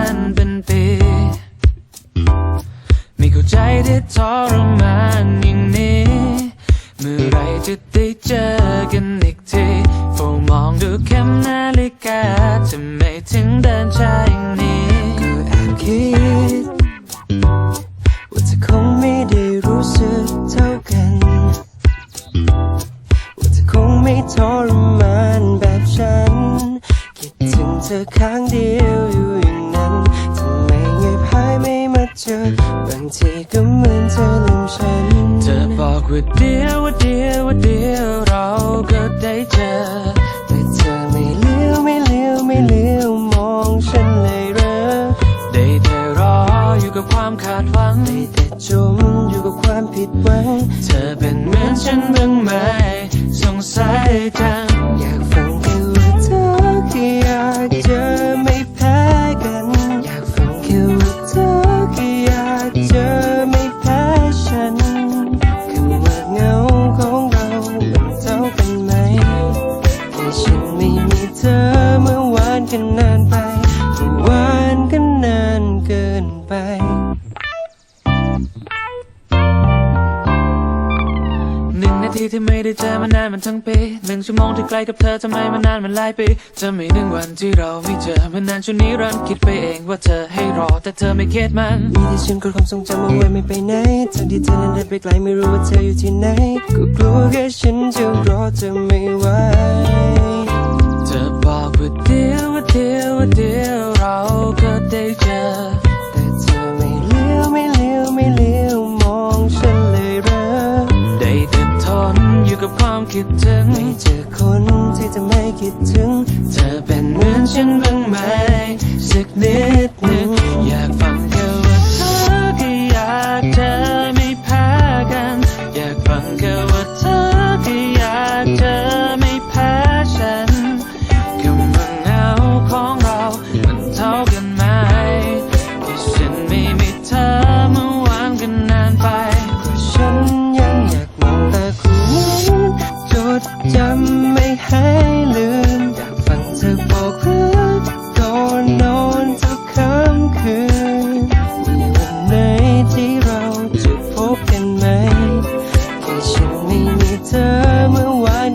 านเป็นปีไม่เข้าใจที่ทรมานอย่างนี้ เมื่อไรจะได้เจอกันอีกทีโฟมองดูเข็มนาฬิกาจะไม่ถึงเดินชายานี้ก็แอบคิด ว่าเธอคงไม่ได้รู้สึกเท่ากัน ว่าเธอคงไม่ทรมานแบบฉัน คิดถึงเธอครั้งเดียวอยู่ เจอบางทีก็เหมือนเธอลืมฉัน เธอบอกว่าเดียวว่าเดียวว่าเดียวเราก็ได้เจอ แต่เธอไม่เลี้ยวไม่เลี้ยวไม่เลี้ยวมองฉันเลยเหรอได้แต่รออยู่กับความคาดหวังได้แต่จมอยู่กับความผิดหวัง เธอเป็นเหมือนฉันบ้างไหม กันนานไปเมื่อวานกันนานเกินไป หนึ่งนาทีที่ไม่ได้เจอมานานมันทั้งปีหนึ่งชั่วโมงที่ใกล้กับเธอทำไมมันนานมันหลายปีจะมีหนึ่งวันที่เราไม่เจอมันนานช่วงนี้รันคิดไปเองว่าเธอให้รอแต่เธอไม่เคิดมัน มีแต่ฉันกดความทรงจำเอาไว้ไม่ไปไหนทั้งที่เธอนั้นเดินไปไกลไม่รู้ว่าเธออยู่ที่ไหนก็กลัวแค่ฉันจะรอเธอไม่ไหว เธอบอกว่าเดียวว่า เดียวว่าเดียวเราก็ได้เจอ แต่เธอไม่เลี้ยวไม่เลี้ยวไม่เลี้ยวมองฉันเลยเหรอได้แต่ทนอยู่กับความคิดถึงไม่เจอคนที่จะไม่คิดถึง เธอเป็นเหมือนฉันบ้างไหมสักนิดหนึ่งอยากฟัง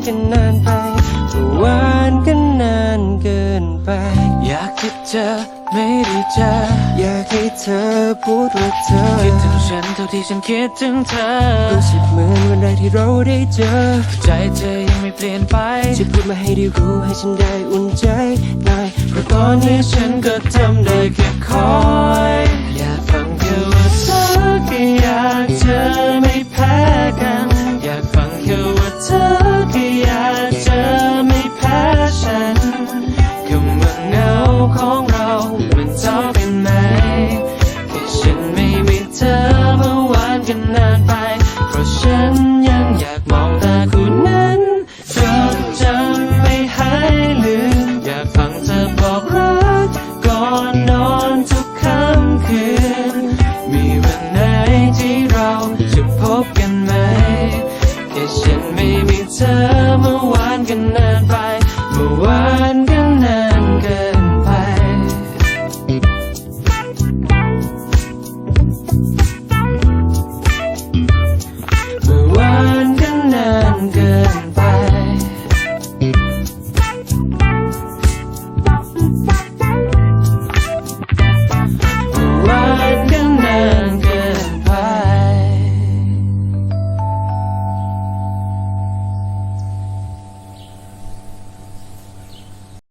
กันนานไปเมื่อวานกันนานเกินไป อยากคิดเจอไม่ได้เจออยากให้เธอพูดว่าเธอคิดถึงฉันเท่าที่ฉันคิดถึงเธอรู้สึกเหมือนวันแรกที่เราได้เจอ ใจเธอยังไม่เปลี่ยนไปช่วยพูดมาให้ได้รู้ให้ฉันได้อุ่นใจหน่อยเพราะตอนนี้ฉันก็ทำได้แค่คอย อยากฟังานกันนานไป เพราะฉันยังอยากมองตาคุณนั้นจดจำไม่ให้ลืม อยากฟังเธอบอกรัก ก่อนนอนทุกค่ำคืน มีวันไหนที่เราจะพบกันไหม แค่ฉันไม่มีเธอเมื่อวานกันนานไป เมื่อวานกัน